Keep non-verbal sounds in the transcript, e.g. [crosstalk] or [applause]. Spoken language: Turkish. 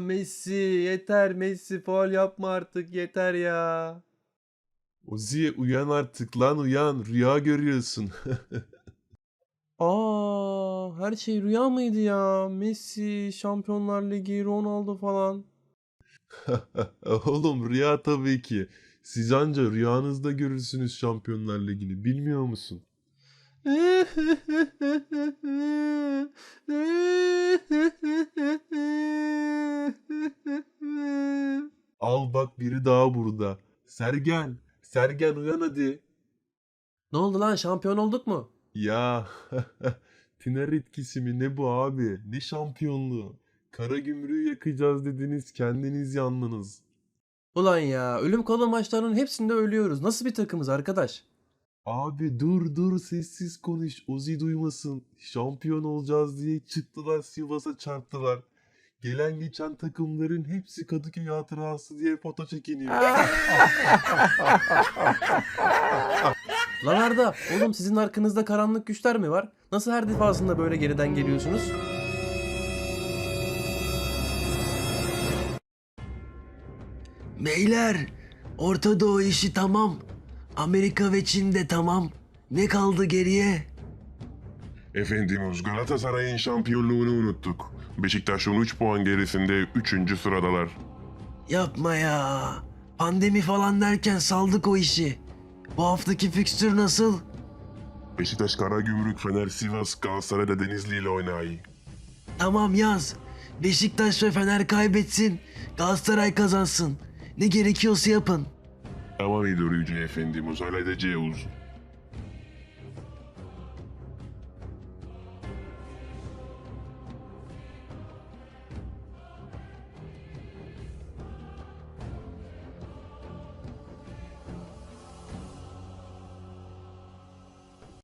Messi yeter Messi faul yapma artık yeter ya. Ozi uyan artık lan uyan. Rüya görüyorsun. [laughs] Aa her şey rüya mıydı ya? Messi, Şampiyonlar Ligi, Ronaldo falan. [laughs] Oğlum rüya tabii ki. Siz anca rüyanızda görürsünüz Şampiyonlar Ligi'ni. Bilmiyor musun? [laughs] Al bak biri daha burada. Sergen. Sergen uyan hadi. Ne oldu lan şampiyon olduk mu? Ya [laughs] tiner etkisi mi ne bu abi? Ne şampiyonluğu? Kara gümrüğü yakacağız dediniz kendiniz yandınız. Ulan ya ölüm kalım maçlarının hepsinde ölüyoruz. Nasıl bir takımız arkadaş? Abi dur dur sessiz konuş Ozi duymasın. Şampiyon olacağız diye çıktılar Sivas'a çarptılar. Gelen geçen takımların hepsi Kadıköy hatırası diye foto çekiniyor. [laughs] Lan Arda oğlum sizin arkanızda karanlık güçler mi var? Nasıl her defasında böyle geriden geliyorsunuz? Beyler, Orta Doğu işi tamam. Amerika ve Çin de tamam. Ne kaldı geriye? Efendimiz Galatasaray'ın şampiyonluğunu unuttuk. Beşiktaş 13 puan gerisinde 3. sıradalar. Yapma ya. Pandemi falan derken saldık o işi. Bu haftaki fikstür nasıl? Beşiktaş Karagümrük, Fener, Sivas, Galatasaray da Denizli ile oynayı. Tamam yaz. Beşiktaş ve Fener kaybetsin. Galatasaray kazansın. Ne gerekiyorsa yapın. Tamam İdur Yüce Efendimiz halledeceğiz.